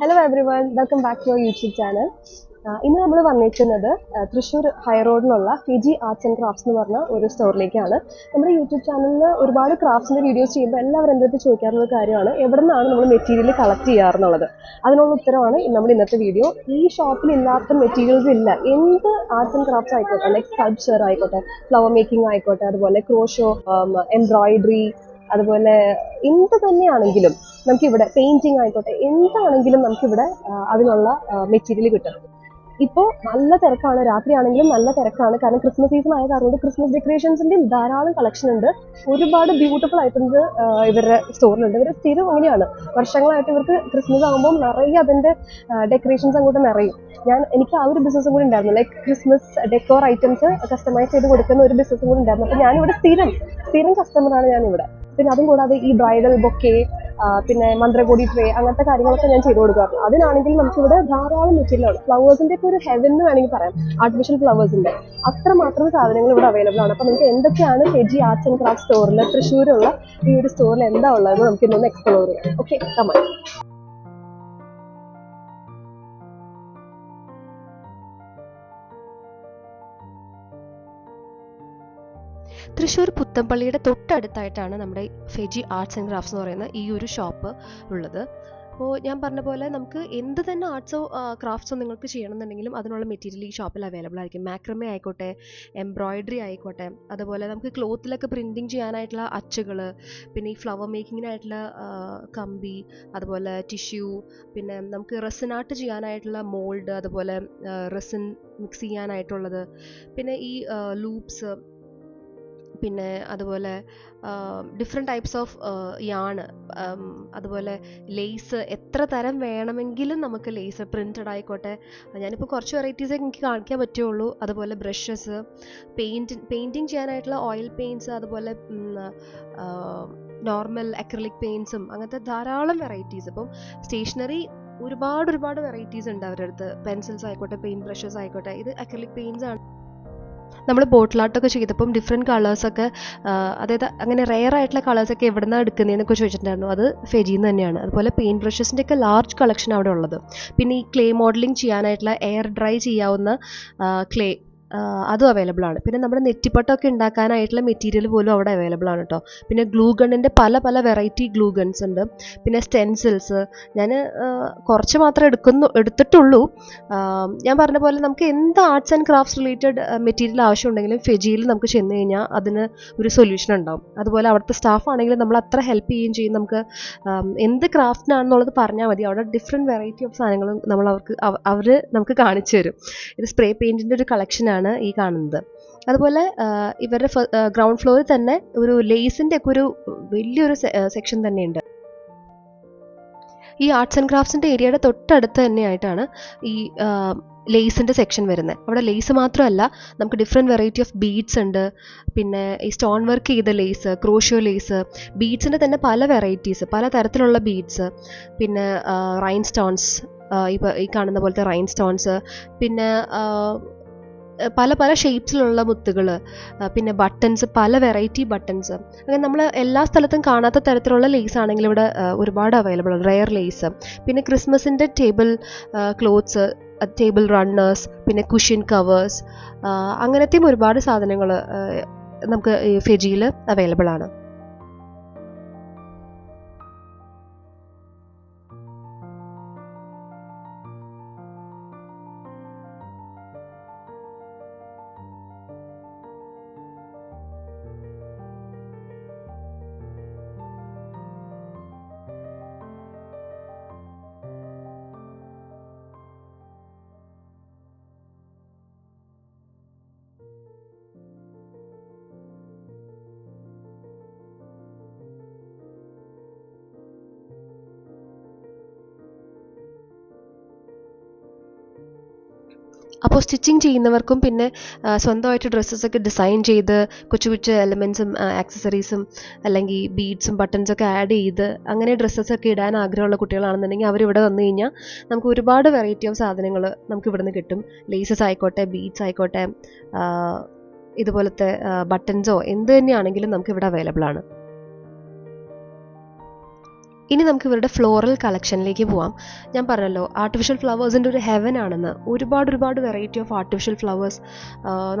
Hello everyone welcome back to YouTube channel ഇന്ന് നമ്മൾ വന്നിരിക്കുന്നത് തൃശ്ശൂർ ഹൈ റോഡിലുള്ള ഫിജി ആർട്സ് ആൻഡ് ക്രാഫ്റ്റ്സ് എന്ന് പറഞ്ഞ ഒരു സ്റ്റോറിലേക്കാണ്. നമ്മുടെ യൂട്യൂബ് ചാനലിൽ ഒരുപാട് ക്രാഫ്റ്റ്സിന്റെ വീഡിയോസ് ചെയ്യുമ്പോൾ എല്ലാവരും എന്റെ അടുത്ത് ചോദിക്കാറുള്ള കാര്യമാണ് എവിടെ നിന്നാണ് നമ്മൾ മെറ്റീരിയൽ കളക്ട് ചെയ്യാറുള്ളത്? അതിനുള്ള ഉത്തരമാണ് നമ്മുടെ ഇന്നത്തെ വീഡിയോ ഈ ഷോപ്പിൽ ഇല്ലാത്ത മെറ്റീരിയൽസ് ഇല്ല. എന്ത് ആർട്സ് ആൻഡ് ക്രാഫ്റ്റ്സ് ആയിക്കോട്ടെ ലൈക്ക് സ്കൾപ്ചർ ആയിക്കോട്ടെ ഫ്ലവർ മേക്കിംഗ് ആയിക്കോട്ടെ അതുപോലെ ക്രോഷോ എംബ്രോയിഡറി അതുപോലെ എന്ത് തന്നെയാണെങ്കിലും നമുക്കിവിടെ പെയിന്റിങ് ആയിക്കോട്ടെ എന്താണെങ്കിലും നമുക്കിവിടെ അതിനുള്ള മെറ്റീരിയൽ കിട്ടും. ഇപ്പോൾ നല്ല തിരക്കാണ് രാത്രിയാണെങ്കിലും നല്ല തിരക്കാണ്. കാരണം ക്രിസ്മസ് സീസൺ ആയ കാരണം ക്രിസ്മസ് ഡെക്കറേഷൻസിന്റെ ധാരാളം കളക്ഷൻ ഉണ്ട്. ഒരുപാട് ബ്യൂട്ടിഫുൾ ഐറ്റംസ് ഇവരുടെ സ്റ്റോറിലുണ്ട് ഇവർ സ്ഥിരം അങ്ങനെയാണ്. വർഷങ്ങളായിട്ട് ഇവർക്ക് ക്രിസ്മസ് ആകുമ്പോൾ നിറയെ അതിന്റെ ഡെക്കറേഷൻസ് അങ്ങോട്ട് നിറയും. ഞാൻ എനിക്ക് ആ ഒരു ബിസിനസ്സും കൂടി ഉണ്ടായിരുന്നു. Like Christmas decor items customize ചെയ്ത് കൊടുക്കുന്ന ഒരു ബിസിനസ്സും കൂടി ഉണ്ടായിരുന്നു. അപ്പോൾ ഞാനിവിടെ സ്ഥിരം സ്ഥിരം കസ്റ്റമറാണ് ഞാനിവിടെ. പിന്നെ അതും കൂടാതെ ഈ ബ്രൈഡൽ ബൊക്കെ പിന്നെ മന്ത്രകോടി ട്രേ അങ്ങനത്തെ കാര്യങ്ങളൊക്കെ ഞാൻ ചെയ്തു കൊടുക്കാറുണ്ട്. അതിനാണെങ്കിൽ നമുക്കിവിടെ ധാരാളം മെറ്റീരിയലാണ് ഫ്ലവേഴ്സിന്റെ ഒക്കെ ഒരു ഹെവൻ എന്ന് വേണമെങ്കിൽ പറയാം. ആർട്ടിഫിഷ്യൽ ഫ്ലവേഴ്സിന്റെ അത്ര മാത്രം സാധനങ്ങൾ ഇവിടെ അവൈലബിൾ ആണ്. അപ്പൊ നമുക്ക് എന്തൊക്കെയാണ് ഹെജി ആർട്സ് ആൻഡ് ക്രാഫ്റ്റ് സ്റ്റോറിൽ തൃശ്ശൂരുള്ള ഈ ഒരു സ്റ്റോറിൽ എന്താ ഉള്ളത് നമുക്ക് ഇന്നൊന്ന് എക്സ്പ്ലോർ ചെയ്യാം. ഓക്കെ കമാൻ തൃശ്ശൂർ പുത്തമ്പള്ളിയുടെ തൊട്ടടുത്തായിട്ടാണ് നമ്മുടെ ഫെജി ആർട്സ് ആൻഡ് ക്രാഫ്റ്റ്സ് എന്ന് പറയുന്ന ഈ ഒരു ഷോപ്പ് ഉള്ളത്. അപ്പോൾ ഞാൻ പറഞ്ഞ പോലെ നമുക്ക് എന്ത് തന്നെ ആർട്സോ ക്രാഫ്റ്റ്സോ നിങ്ങൾക്ക് ചെയ്യണമെന്നുണ്ടെങ്കിലും അതിനുള്ള മെറ്റീരിയൽ ഈ ഷോപ്പിൽ അവൈലബിൾ ആയിരിക്കും. മാക്രമ ആയിക്കോട്ടെ എംബ്രോയിഡറി ആയിക്കോട്ടെ അതുപോലെ നമുക്ക് ക്ലോത്തിലൊക്കെ പ്രിന്റിങ് ചെയ്യാനായിട്ടുള്ള അച്ചുകൾ പിന്നെ ഈ ഫ്ലവർ മേക്കിങ്ങിനായിട്ടുള്ള കമ്പി അതുപോലെ ടിഷ്യൂ പിന്നെ നമുക്ക് റെസിൻ ആർട്ട് ചെയ്യാനായിട്ടുള്ള മോൾഡ് അതുപോലെ റെസിൻ മിക്സ് ചെയ്യാനായിട്ടുള്ളത് പിന്നെ ഈ ലൂപ്സ് പിന്നെ അതുപോലെ ഡിഫറെന്റ് ടൈപ്സ് ഓഫ് യാണ് അതുപോലെ ലേസ് എത്ര തരം വേണമെങ്കിലും നമുക്ക് ലേസ് പ്രിന്റഡ് ആയിക്കോട്ടെ. ഞാനിപ്പോൾ കുറച്ച് വെറൈറ്റീസ് എനിക്ക് കാണിക്കാൻ പറ്റുള്ളൂ. അതുപോലെ ബ്രഷസ് പെയിന്റ് പെയിന്റിങ് ചെയ്യാനായിട്ടുള്ള ഓയിൽ പെയിന്റ്സ് അതുപോലെ നോർമൽ അക്രലിക് പെയിന്റ്സും അങ്ങനത്തെ ധാരാളം വെറൈറ്റീസ് ഇപ്പം സ്റ്റേഷനറി ഒരുപാട് ഒരുപാട് വെറൈറ്റീസ് ഉണ്ട് അവരുടെ അടുത്ത്. പെൻസിൽസ് ആയിക്കോട്ടെ പെയിന്റ് ബ്രഷസ് ആയിക്കോട്ടെ ഇത് അക്രലിക് പെയിൻസ് ആണ്. നമ്മൾ ബോട്ടിൽ ആർട്ടൊക്കെ ചെയ്തപ്പം ഡിഫറെന്റ് കളേഴ്സൊക്കെ അതായത് അങ്ങനെ റെയർ ആയിട്ടുള്ള കളേഴ്സൊക്കെ എവിടെ നിന്നാണ് എടുക്കുന്നതെന്നൊക്കെ ചോദിച്ചിട്ടുണ്ടായിരുന്നു. അത് ഫെജിന്ന് തന്നെയാണ്. അതുപോലെ പെയിന്റ് ബ്രഷസിന്റെ ഒക്കെ ലാർജ് കളക്ഷൻ അവിടെ ഉള്ളത്. പിന്നെ ഈ ക്ലേ മോഡലിംഗ് ചെയ്യാനായിട്ടുള്ള എയർ ഡ്രൈ ചെയ്യാവുന്ന ക്ലേ അതും അവൈലബിൾ ആണ്. പിന്നെ നമ്മുടെ നെറ്റിപ്പട്ടമൊക്കെ ഉണ്ടാക്കാനായിട്ടുള്ള മെറ്റീരിയൽ പോലും അവിടെ അവൈലബിൾ ആണ് കേട്ടോ പിന്നെ ഗ്ലൂ ഗണ്ണിന്റെ പല പല വെറൈറ്റി ഗ്ലൂ ഗൺസ് ഉണ്ട്. പിന്നെ സ്റ്റെൻസിൽസ് ഞാൻ കുറച്ച് മാത്രമേ എടുക്കുന്നു എടുത്തിട്ടുള്ളൂ. ഞാൻ പറഞ്ഞ പോലെ നമുക്ക് എന്ത് arts and crafts related material ആവശ്യമുണ്ടെങ്കിലും ഫെജിയിൽ നമുക്ക് ചെന്ന് കഴിഞ്ഞാൽ അതിന് ഒരു സൊല്യൂഷൻ ഉണ്ടാവും. അതുപോലെ അവിടുത്തെ സ്റ്റാഫ് ആണെങ്കിലും നമ്മൾ അത്ര ഹെൽപ്പ് ചെയ്യുകയും ചെയ്യും. നമുക്ക് എന്ത് ക്രാഫ്റ്റിനാണെന്നുള്ളത് പറഞ്ഞാൽ മതി. അവിടെ ഡിഫറെന്റ് വെറൈറ്റി ഓഫ് സാധനങ്ങളും നമ്മൾ അവർക്ക് അവർ നമുക്ക് കാണിച്ചു തരും. ഇത് സ്പ്രേ പെയിന്റിന്റെ ഒരു കളക്ഷനാണ് ഈ കാണുന്നത്. അതുപോലെ ഇവരുടെ ഗ്രൗണ്ട് ഫ്ലോറിൽ തന്നെ ഒരു ലേസിന്റെ ഒക്കെ ഒരു വലിയൊരു സെക്ഷൻ തന്നെയുണ്ട്. ഈ ആർട്സ് ആൻഡ് ക്രാഫ്റ്റ്സിന്റെ ഏരിയയുടെ തൊട്ടടുത്ത് തന്നെയായിട്ടാണ് ഈ ലേസിന്റെ സെക്ഷൻ വരുന്നത്. അവിടെ ലേസ് മാത്രമല്ല നമുക്ക് ഡിഫറെന്റ് വെറൈറ്റി ഓഫ് ബീഡ്സ് ഉണ്ട്. പിന്നെ ഈ സ്റ്റോൺ വർക്ക് ചെയ്ത ലേസ് ക്രോഷ്യോ ലേസ് ബീഡ്സിന്റെ തന്നെ പല വെറൈറ്റീസ് പല തരത്തിലുള്ള ബീഡ്സ്. പിന്നെ റൈൻ സ്റ്റോൺസ് ഈ കാണുന്ന പോലത്തെ റൈൻ സ്റ്റോൺസ്. പിന്നെ പല പല ഷേപ്സിലുള്ള മുത്തുകൾ പിന്നെ ബട്ടൺസ് പല വെറൈറ്റി ബട്ടൺസ് അങ്ങനെ നമ്മൾ എല്ലാ സ്ഥലത്തും കാണാത്ത തരത്തിലുള്ള ലേസ് ആണെങ്കിൽ ഇവിടെ ഒരുപാട് അവൈലബിൾ ആണ്. റെയർ ലേസ് പിന്നെ ക്രിസ്മസിന്റെ ടേബിൾ ക്ലോത്ത്സ് ടേബിൾ റണ്ണേഴ്സ് പിന്നെ കുഷ്യൻ കവേഴ്സ് അങ്ങനത്തെയും ഒരുപാട് സാധനങ്ങൾ നമുക്ക് ഫെജിയിൽ അവൈലബിൾ ആണ്. അപ്പോൾ സ്റ്റിച്ചിങ് ചെയ്യുന്നവർക്കും പിന്നെ സ്വന്തമായിട്ട് ഡ്രസ്സസൊക്കെ ഡിസൈൻ ചെയ്ത് കൊച്ചു കൊച്ചു എലമെൻസും ആക്സസറീസും അല്ലെങ്കിൽ ബീഡ്സും ബട്ടൺസൊക്കെ ആഡ് ചെയ്ത് അങ്ങനെ ഡ്രസ്സസൊക്കെ ഇടാൻ ആഗ്രഹമുള്ള കുട്ടികളാണെന്നുണ്ടെങ്കിൽ അവരിവിടെ വന്നു കഴിഞ്ഞാൽ നമുക്ക് ഒരുപാട് വെറൈറ്റി ഓഫ് സാധനങ്ങൾ നമുക്ക് ഇവിടുന്ന് കിട്ടും. ലേസസ് ആയിക്കോട്ടെ ബീഡ്സ് ആയിക്കോട്ടെ ഇതുപോലത്തെ ബട്ടൺസോ എന്ത് തന്നെയാണെങ്കിലും നമുക്ക് ഇവിടെ അവൈലബിൾ ആണ്. ഇനി നമുക്ക് ഇവരുടെ ഫ്ലോറൽ കളക്ഷനിലേക്ക് പോവാം. ഞാൻ പറഞ്ഞല്ലോ ആർട്ടിഫിഷ്യൽ ഫ്ലവേഴ്സിന്റെ ഒരു ഹെവൻ ആണെന്ന്. ഒരുപാട് ഒരുപാട് വെറൈറ്റി ഓഫ് ആർട്ടിഫിഷ്യൽ ഫ്ലവേഴ്സ്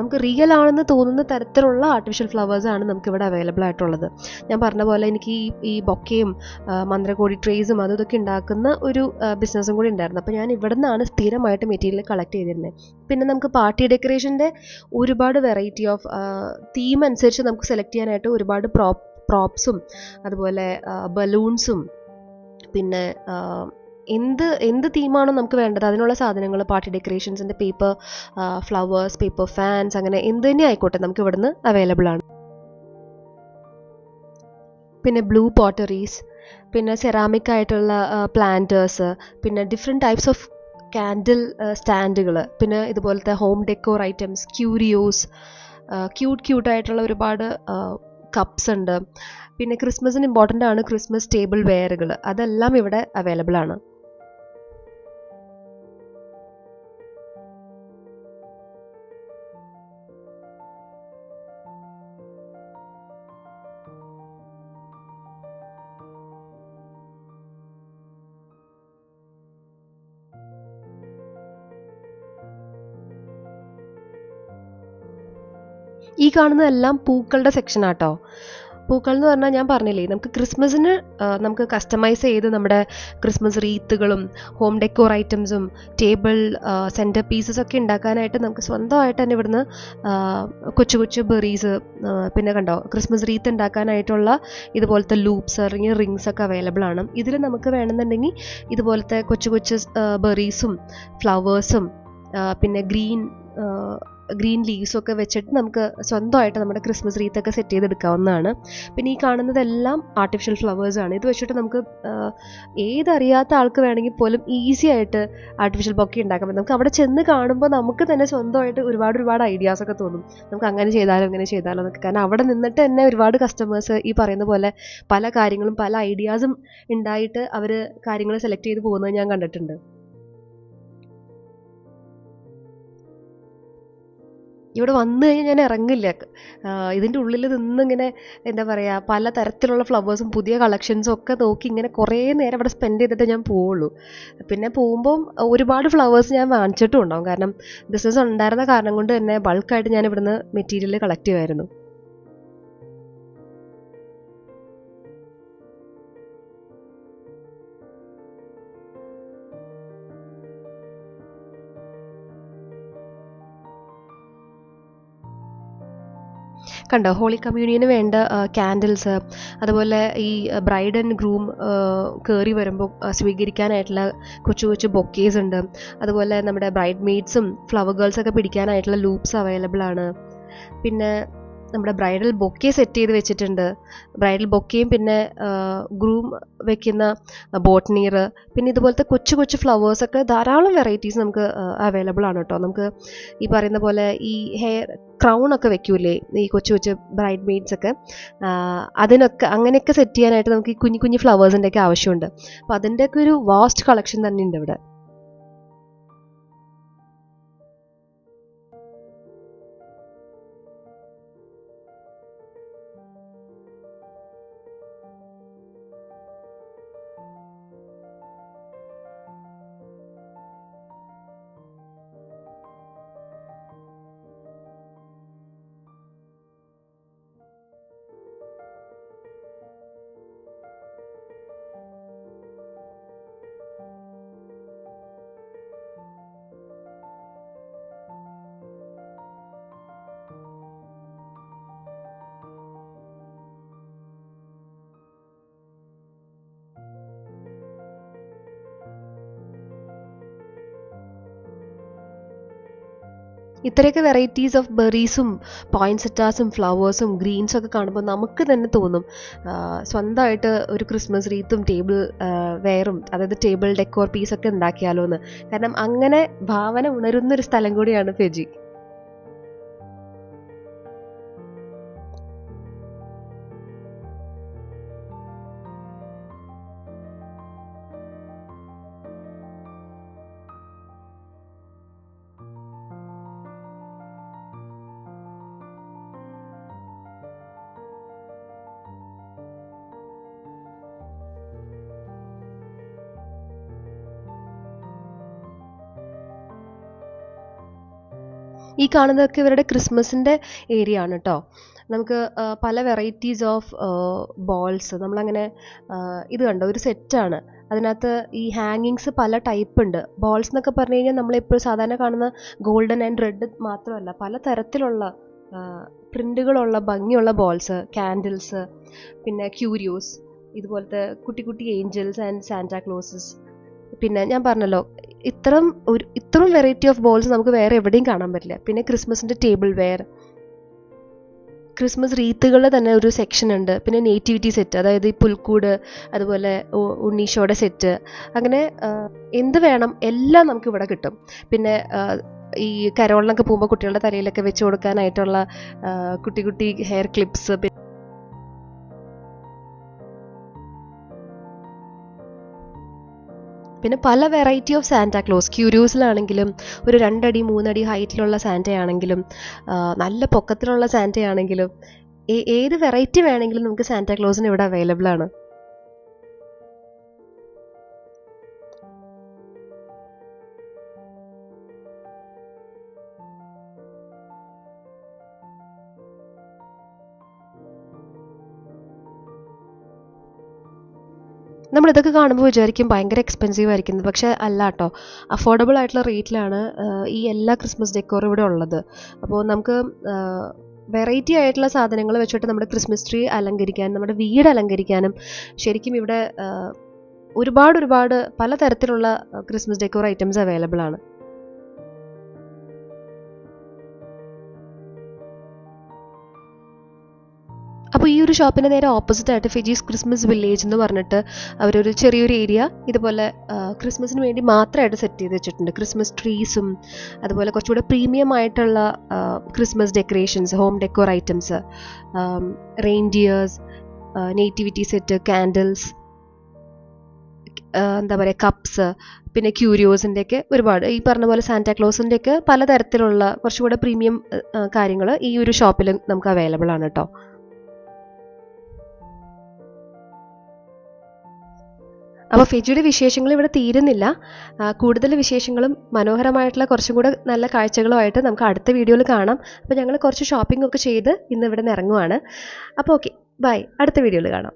നമുക്ക് റിയൽ ആണെന്ന് തോന്നുന്ന തരത്തിലുള്ള ആർട്ടിഫിഷ്യൽ ഫ്ലവേഴ്സാണ് നമുക്ക് ഇവിടെ അവൈലബിൾ ആയിട്ടുള്ളത്. ഞാൻ പറഞ്ഞ പോലെ എനിക്ക് ഈ ഈ ബൊക്കയും മന്ത്രകോടി ട്രേസും അതും ഇതൊക്കെ ഉണ്ടാക്കുന്ന ഒരു ബിസിനസ്സും കൂടി ഉണ്ടായിരുന്നു. അപ്പോൾ ഞാൻ ഇവിടെ നിന്നാണ് സ്ഥിരമായിട്ട് മെറ്റീരിയൽ കളക്ട് ചെയ്തിരുന്നത് പിന്നെ നമുക്ക് പാർട്ടി ഡെക്കറേഷന്റെ ഒരുപാട് വെറൈറ്റി ഓഫ് തീം അനുസരിച്ച് നമുക്ക് സെലക്ട് ചെയ്യാനായിട്ട് ഒരുപാട് പ്രോപ്സും അതുപോലെ ബലൂൺസും പിന്നെ എന്ത് എന്ത് തീമാണോ നമുക്ക് വേണ്ടത്? അതിനുള്ള സാധനങ്ങൾ പാർട്ടി ഡെക്കറേഷൻസിന്റെ പേപ്പർ ഫ്ലവേഴ്സ് പേപ്പർ ഫാൻസ് അങ്ങനെ എന്ത് തന്നെ ആയിക്കോട്ടെ നമുക്ക് ഇവിടുന്ന് അവൈലബിൾ ആണ്. പിന്നെ ബ്ലൂ പോട്ടറീസ് പിന്നെ സെറാമിക് ആയിട്ടുള്ള പ്ലാന്റേഴ്സ് പിന്നെ ഡിഫറെന്റ് ടൈപ്സ് ഓഫ് കാൻഡിൽ സ്റ്റാൻഡുകൾ പിന്നെ ഇതുപോലത്തെ home decor items curios cute ക്യൂട്ടായിട്ടുള്ള ഒരുപാട് കപ്സ് ഉണ്ട്. പിന്നെ ക്രിസ്മസിന് ഇമ്പോർട്ടന്റ് ആണ് ക്രിസ്മസ് ടേബിൾ വെയറുകൾ അതെല്ലാം ഇവിടെ അവൈലബിൾ ആണ്. ഈ കാണുന്നതെല്ലാം പൂക്കളുടെ സെക്ഷൻ ആട്ടോ. പൂക്കൾ എന്ന് പറഞ്ഞാൽ ഞാൻ പറഞ്ഞില്ലേ നമുക്ക് ക്രിസ്മസിന് നമുക്ക് കസ്റ്റമൈസ് ചെയ്ത് നമ്മുടെ ക്രിസ്മസ് റീത്തുകളും ഹോം ഡെക്കോർ ഐറ്റംസും ടേബിൾ സെന്റർ പീസസ് ഒക്കെ ഉണ്ടാക്കാനായിട്ട് നമുക്ക് സ്വന്തമായിട്ട് തന്നെ ഇവിടുന്ന് കൊച്ചു കൊച്ചു ബെറീസ് പിന്നെ കണ്ടോ ക്രിസ്മസ് റീത്ത് ഉണ്ടാക്കാനായിട്ടുള്ള ഇതുപോലത്തെ ലൂപ്സ് അല്ലെങ്കിൽ റിങ്സ് ഒക്കെ അവൈലബിൾ ആണ്. ഇതിൽ നമുക്ക് വേണമെന്നുണ്ടെങ്കിൽ ഇതുപോലത്തെ കൊച്ചു കൊച്ചു ബെറീസും ഫ്ലവേഴ്സും പിന്നെ ഗ്രീൻ ഗ്രീൻ ലീവ്സൊക്കെ വെച്ചിട്ട് നമുക്ക് സ്വന്തമായിട്ട് നമ്മുടെ ക്രിസ്മസ് റീത്തൊക്കെ സെറ്റ് ചെയ്തെടുക്കാവുന്നതാണ്. പിന്നെ ഈ കാണുന്നതെല്ലാം ആർട്ടിഫിഷ്യൽ ഫ്ലവേഴ്സ് ആണ്. ഇത് വെച്ചിട്ട് നമുക്ക് ഏതറിയാത്ത ആൾക്ക് വേണമെങ്കിൽ പോലും ഈസി ആയിട്ട് ആർട്ടിഫിഷ്യൽ ബൊക്കെ ഉണ്ടാക്കാൻ പറ്റും. നമുക്ക് അവിടെ ചെന്ന് കാണുമ്പോൾ നമുക്ക് തന്നെ സ്വന്തമായിട്ട് ഒരുപാട് ഒരുപാട് ഐഡിയാസ് ഒക്കെ തോന്നും. നമുക്ക് അങ്ങനെ ചെയ്താലോ അങ്ങനെ ചെയ്താലോ എന്നൊക്കെ. കാരണം അവിടെ നിന്നിട്ട് തന്നെ ഒരുപാട് കസ്റ്റമേഴ്സ് ഈ പറയുന്ന പോലെ പല കാര്യങ്ങളും പല ഐഡിയാസും ഉണ്ടായിട്ട് അവർ കാര്യങ്ങൾ സെലക്ട് ചെയ്ത് പോകുന്നത് ഞാൻ കണ്ടിട്ടുണ്ട്. ഇവിടെ വന്നു കഴിഞ്ഞാൽ ഞാൻ ഇറങ്ങില്ല. ഇതിന്റെ ഉള്ളിൽ നിന്നിങ്ങനെ എന്താ പറയുക പല തരത്തിലുള്ള ഫ്ലവേഴ്സും പുതിയ കളക്ഷൻസും ഒക്കെ നോക്കി ഇങ്ങനെ കുറേ നേരം അവിടെ സ്പെൻഡ് ചെയ്തിട്ട് ഞാൻ പോവുള്ളൂ. പിന്നെ പോകുമ്പം ഒരുപാട് ഫ്ലവേഴ്സ് ഞാൻ വാങ്ങിച്ചിട്ടും ഉണ്ടാവും. കാരണം ബിസിനസ് ഉണ്ടായിരുന്ന കാരണം കൊണ്ട് തന്നെ ബൾക്കായിട്ട് ഞാൻ ഇവിടുന്ന് മെറ്റീരിയൽ കളക്ട് ചെയ്യുമായിരുന്നു. കണ്ടോ? ഹോളി കമ്മ്യൂണിയന് വേണ്ട ക്യാൻഡിൽസ് അതുപോലെ ഈ ബ്രൈഡ് ആൻഡ് ഗ്രൂം കയറി വരുമ്പോൾ സ്വീകരിക്കാനായിട്ടുള്ള കൊച്ചു കൊച്ചു ബൊക്കേസ് ഉണ്ട്. അതുപോലെ നമ്മുടെ ബ്രൈഡ് മെയ്ഡ്സും ഫ്ലവർ ഗേൾസൊക്കെ പിടിക്കാനായിട്ടുള്ള ലൂപ്സ് അവൈലബിൾ ആണ്. പിന്നെ നമ്മുടെ ബ്രൈഡൽ ബൊക്കെ സെറ്റ് ചെയ്ത് വെച്ചിട്ടുണ്ട്. ബ്രൈഡൽ ബൊക്കെയും പിന്നെ ഗ്രൂം വെക്കുന്ന ബോട്ട്നീർ പിന്നെ ഇതുപോലത്തെ കൊച്ചു കൊച്ചു ഫ്ലവേഴ്സൊക്കെ ധാരാളം വെറൈറ്റീസ് നമുക്ക് അവൈലബിൾ ആണ് കേട്ടോ. നമുക്ക് ഈ പറയുന്ന പോലെ ഈ ഹെയർ ക്രൗൺ ഒക്കെ വെക്കൂലേ ഈ കൊച്ചു കൊച്ചു ബ്രൈഡ് മെയ്ഡ്സ് ഒക്കെ അതിനൊക്കെ അങ്ങനെയൊക്കെ സെറ്റ് ചെയ്യാനായിട്ട് നമുക്ക് ഈ കുഞ്ഞു കുഞ്ഞു ഫ്ലവേഴ്സിന്റെ ഒക്കെ ആവശ്യമുണ്ട്. അപ്പോൾ അതിന്റെയൊക്കെ ഒരു വാസ്റ്റ് കളക്ഷൻ തന്നെ ഉണ്ട് ഇവിടെ. ഇത്രയൊക്കെ വെറൈറ്റീസ് ഓഫ് ബെറീസും പോയിൻസെറ്റാസും ഫ്ലവേഴ്സും ഗ്രീൻസും ഒക്കെ കാണുമ്പോൾ നമുക്ക് തന്നെ തോന്നും സ്വന്തമായിട്ട് ഒരു ക്രിസ്മസ് റീത്തും ടേബിൾ വെയറും അതായത് ടേബിൾ ഡെക്കോർ പീസൊക്കെ ഉണ്ടാക്കിയാലോ എന്ന് കാരണം അങ്ങനെ ഭാവന ഉണരുന്ന ഒരു സ്ഥലം കൂടിയാണ് ഫെജി. ഈ കാണുന്നതൊക്കെ ഇവരുടെ ക്രിസ്മസിന്റെ ഏരിയ ആണ് കേട്ടോ നമുക്ക് പല വെറൈറ്റീസ് ഓഫ് ബോൾസ് നമ്മളങ്ങനെ ഇത് കണ്ടോ? ഒരു സെറ്റാണ് അതിനകത്ത് ഈ ഹാങ്ങിങ്സ് പല ടൈപ്പ് ഉണ്ട്. ബോൾസ് എന്നൊക്കെ പറഞ്ഞു കഴിഞ്ഞാൽ നമ്മളെപ്പോഴും സാധാരണ കാണുന്ന ഗോൾഡൻ ആൻഡ് റെഡ് മാത്രമല്ല പല തരത്തിലുള്ള പ്രിന്റുകളുള്ള ഭംഗിയുള്ള ബോൾസ് ക്യാൻഡിൽസ് പിന്നെ ക്യൂരിയോസ് ഇതുപോലത്തെ കുട്ടി കുട്ടി ഏഞ്ചൽസ് ആൻഡ് സാന്റാക്ലോസസ് പിന്നെ ഞാൻ പറഞ്ഞല്ലോ ഇത്തരം ഒരു ഇത്രയും വെറൈറ്റി ഓഫ് ബോൾസ് നമുക്ക് വേറെ എവിടെയും കാണാൻ പറ്റില്ല. പിന്നെ ക്രിസ്മസിന്റെ ടേബിൾ വെയർ ക്രിസ്മസ് റീത്തുകളുടെ തന്നെ ഒരു സെക്ഷൻ ഉണ്ട്. പിന്നെ നേറ്റിവിറ്റി സെറ്റ് അതായത് ഈ പുൽക്കൂട് അതുപോലെ ഉണ്ണീഷോടെ സെറ്റ് അങ്ങനെ എന്ത് വേണം എല്ലാം നമുക്ക് ഇവിടെ കിട്ടും. പിന്നെ ഈ കരോളിനൊക്കെ പോകുമ്പോൾ കുട്ടികളുടെ തലയിലൊക്കെ വെച്ച് കൊടുക്കാനായിട്ടുള്ള കുട്ടി കുട്ടി ഹെയർ ക്ലിപ്സ് പിന്നെ പല വെറൈറ്റി ഓഫ് സാന്റാ ക്ലോസ് ക്യൂരിയോസിലാണെങ്കിലും ഒരു രണ്ടടി മൂന്നടി ഹൈറ്റിലുള്ള സാന്റയാണെങ്കിലും നല്ല പൊക്കത്തിലുള്ള സാന്റയാണെങ്കിലും ഏത് വെറൈറ്റി വേണമെങ്കിലും നമുക്ക് സാന്റാ ക്ലോസിന് ഇവിടെ അവൈലബിൾ ആണ്. നമ്മൾ ഇതൊക്കെ കാണുമ്പോൾ വിചാരിക്കും ഭയങ്കര എക്സ്പെൻസീവ് ആയിരിക്കുന്നത് പക്ഷേ അല്ല കേട്ടോ അഫോർഡബിൾ ആയിട്ടുള്ള റേറ്റിലാണ് ഈ എല്ലാ ക്രിസ്മസ് ഡെക്കോറും ഇവിടെ ഉള്ളത്. അപ്പോൾ നമുക്ക് വെറൈറ്റി ആയിട്ടുള്ള സാധനങ്ങൾ വെച്ചിട്ട് നമ്മുടെ ക്രിസ്മസ് ട്രീ അലങ്കരിക്കാനും നമ്മുടെ വീട് അലങ്കരിക്കാനും ശരിക്കും ഇവിടെ ഒരുപാട് ഒരുപാട് പലതരത്തിലുള്ള ക്രിസ്മസ് ഡെക്കോർ ഐറ്റംസ് അവൈലബിൾ ആണ്. ഒരു ഷോപ്പിന്റെ നേരെ ഓപ്പോസിറ്റ് ആയിട്ട് ഫിജീസ് ക്രിസ്മസ് വില്ലേജ് എന്ന് പറഞ്ഞിട്ട് അവരൊരു ചെറിയൊരു ഏരിയ ഇതുപോലെ ക്രിസ്മസിന് വേണ്ടി മാത്രമായിട്ട് സെറ്റ് ചെയ്ത് വെച്ചിട്ടുണ്ട്. ക്രിസ്മസ് ട്രീസും അതുപോലെ കുറച്ചുകൂടെ പ്രീമിയം ആയിട്ടുള്ള Christmas decorations home decor items reindeers nativity set candles എന്താ പറയുക കപ്സ് പിന്നെ ക്യൂരിയോസിന്റെ ഒക്കെ ഒരുപാട്. ഈ പറഞ്ഞ പോലെ സാന്റാക്ലോസിന്റെ ഒക്കെ പലതരത്തിലുള്ള കുറച്ചുകൂടെ പ്രീമിയം കാര്യങ്ങൾ ഈ ഒരു ഷോപ്പിൽ നമുക്ക് അവൈലബിൾ ആണ് കേട്ടോ അപ്പോൾ ഫിജിയുടെ വിശേഷങ്ങൾ ഇവിടെ തീരുന്നില്ല. കൂടുതൽ വിശേഷങ്ങളും മനോഹരമായിട്ടുള്ള കുറച്ചും കൂടെ നല്ല കാഴ്ചകളുമായിട്ട് നമുക്ക് അടുത്ത വീഡിയോയിൽ കാണാം. അപ്പോൾ ഞങ്ങൾ കുറച്ച് ഷോപ്പിംഗ് ഒക്കെ ചെയ്ത് ഇന്ന് ഇവിടെ നിന്ന് ഇറങ്ങുവാണ്. അപ്പോൾ ഓക്കെ ബൈ അടുത്ത വീഡിയോയിൽ കാണാം.